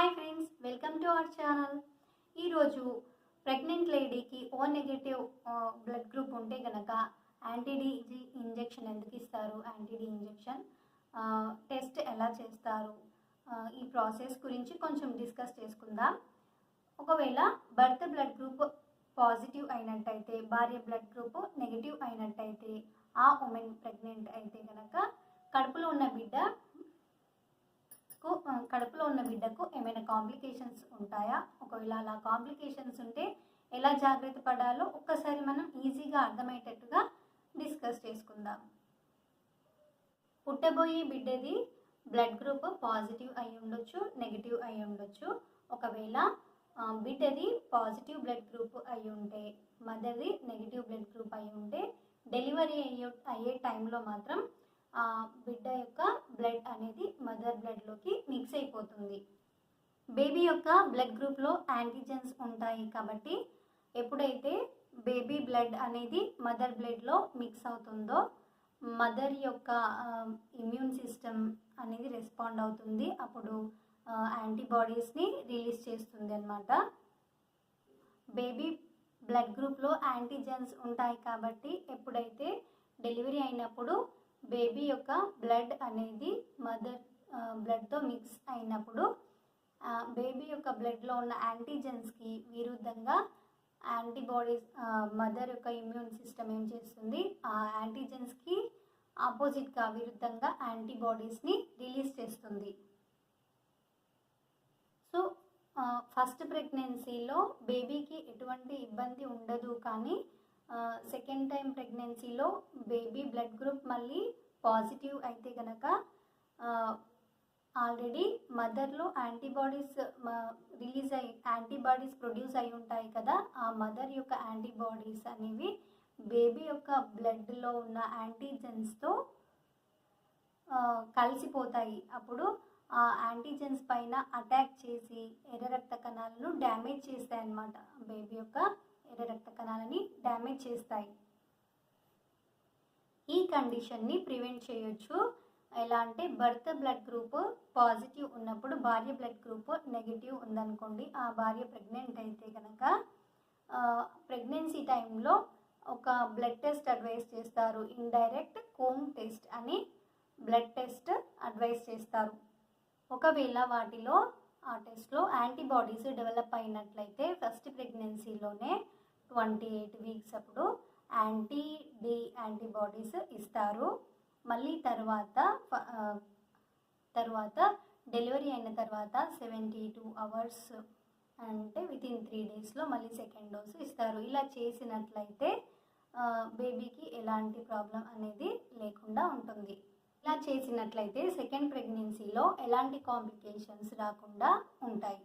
Hi friends welcome to our channel ఈరోజు pregnant లేడీకి O negative blood group ఉంటే కనుక యాంటీడీజీ ఇంజెక్షన్ ఎందుకు ఇస్తారు? యాంటీడీ ఇంజెక్షన్ టెస్ట్ ఎలా చేస్తారు? Uh, ఈ ప్రాసెస్ గురించి కొంచెం డిస్కస్ చేసుకుందాం. ఒకవేళ బర్త్ బ్లడ్ గ్రూప్ పాజిటివ్ అయినట్టయితే భార్య బ్లడ్ గ్రూప్ నెగిటివ్ అయినట్టయితే ఆ ఉమెన్ ప్రెగ్నెంట్ అయితే కనుక కడుపులో ఉన్న బిడ్డ కు కడుపులో ఉన్న బిడ్డకు ఏమైనా కాంప్లికేషన్స్ ఉంటాయా? ఒకవేళ అలా కాంప్లికేషన్స్ ఉంటే ఎలా జాగ్రత్త పడాలో ఒక్కసారి మనం ఈజీగా అర్థమయ్యేటట్టుగా డిస్కస్ చేసుకుందాం. పుట్టబోయే బిడ్డది బ్లడ్ గ్రూప్ పాజిటివ్ అయి ఉండొచ్చు నెగిటివ్ అయి ఉండొచ్చు. ఒకవేళ బిడ్డది పాజిటివ్ బ్లడ్ గ్రూప్ అయి ఉంటే మదర్ది నెగిటివ్ బ్లడ్ గ్రూప్ అయి ఉంటే డెలివరీ అయ్యే అయ్యే టైంలో మాత్రం బిడ్డ యొక్క మదర్ బ్లడ్లోకి మిక్స్ అయిపోతుంది. బేబీ యొక్క బ్లడ్ గ్రూప్లో యాంటీజెన్స్ ఉంటాయి కాబట్టి ఎప్పుడైతే బేబీ బ్లడ్ అనేది మదర్ బ్లడ్లో మిక్స్ అవుతుందో మదర్ యొక్క ఇమ్యూన్ సిస్టమ్ అనేది రెస్పాండ్ అవుతుంది. అప్పుడు యాంటీబాడీస్ని రిలీజ్ చేస్తుంది అనమాట బేబీ బ్లడ్ గ్రూప్లో యాంటీజెన్స్ ఉంటాయి కాబట్టి ఎప్పుడైతే డెలివరీ అయినప్పుడు బేబీ యొక్క బ్లడ్ అనేది మదర్ బ్లడ్తో మిక్స్ అయినప్పుడు బేబీ యొక్క బ్లడ్లో ఉన్న యాంటీజెన్స్కి విరుద్ధంగా యాంటీబాడీస్ మదర్ యొక్క ఇమ్యూన్ సిస్టమ్ ఏం చేస్తుంది? ఆ యాంటీజెన్స్కి ఆపోజిట్గా విరుద్ధంగా యాంటీబాడీస్ని రిలీజ్ చేస్తుంది. సో ఫస్ట్ ప్రెగ్నెన్సీలో బేబీకి ఎటువంటి ఇబ్బంది ఉండదు కానీ సెకండ్ టైం ప్రెగ్నెన్సీలో బేబీ బ్లడ్ గ్రూప్ మళ్ళీ పాజిటివ్ అయితే కనుక ఆల్రెడీ మదర్లో యాంటీబాడీస్ రిలీజ్ అయ్యి యాంటీబాడీస్ ప్రొడ్యూస్ అయి ఉంటాయి కదా ఆ మదర్ యొక్క యాంటీబాడీస్ అనేవి బేబీ యొక్క బ్లడ్లో ఉన్న యాంటీజెన్స్తో కలిసిపోతాయి. అప్పుడు ఆ యాంటీజెన్స్ పైన అటాక్ చేసి ఎర్ర రక్త కణాలను డ్యామేజ్ చేస్తాయి అన్నమాట బేబీ యొక్క ఎర్ర రక్త కణాలని డ్యామేజ్ చేస్తాయి. ఈ కండిషన్ని ప్రివెంట్ చేయొచ్చు. ఎలా అంటే బర్త్ బ్లడ్ గ్రూప్ పాజిటివ్ ఉన్నప్పుడు భార్య బ్లడ్ గ్రూప్ నెగిటివ్ ఉందనుకోండి ఆ భార్య ప్రెగ్నెంట్ అయితే కనుక ప్రెగ్నెన్సీ టైంలో ఒక బ్లడ్ టెస్ట్ అడ్వైస్ చేస్తారు. ఇండైరెక్ట్ కోమ్ టెస్ట్ అని బ్లడ్ టెస్ట్ అడ్వైస్ చేస్తారు. ఒకవేళ వాటిలో ఆ టెస్ట్లో యాంటీబాడీస్ డెవలప్ అయినట్లయితే ఫస్ట్ ప్రెగ్నెన్సీలోనే ట్వంటీ ఎయిట్ వీక్స్ అప్పుడు యాంటీ డి యాంటీబాడీస్ ఇస్తారు. మళ్ళీ తర్వాత ఫ- తర్వాత డెలివరీ అయిన తర్వాత సెవెంటీ టూ అవర్స్ అంటే విత్ ఇన్ త్రీ డేస్లో మళ్ళీ సెకండ్ డోసు ఇస్తారు. ఇలా చేసినట్లయితే బేబీకి ఎలాంటి ప్రాబ్లం అనేది లేకుండా ఉంటుంది. ఇలా చేసినట్లయితే సెకండ్ ప్రెగ్నెన్సీలో ఎలాంటి కాంప్లికేషన్స్ రాకుండా ఉంటాయి.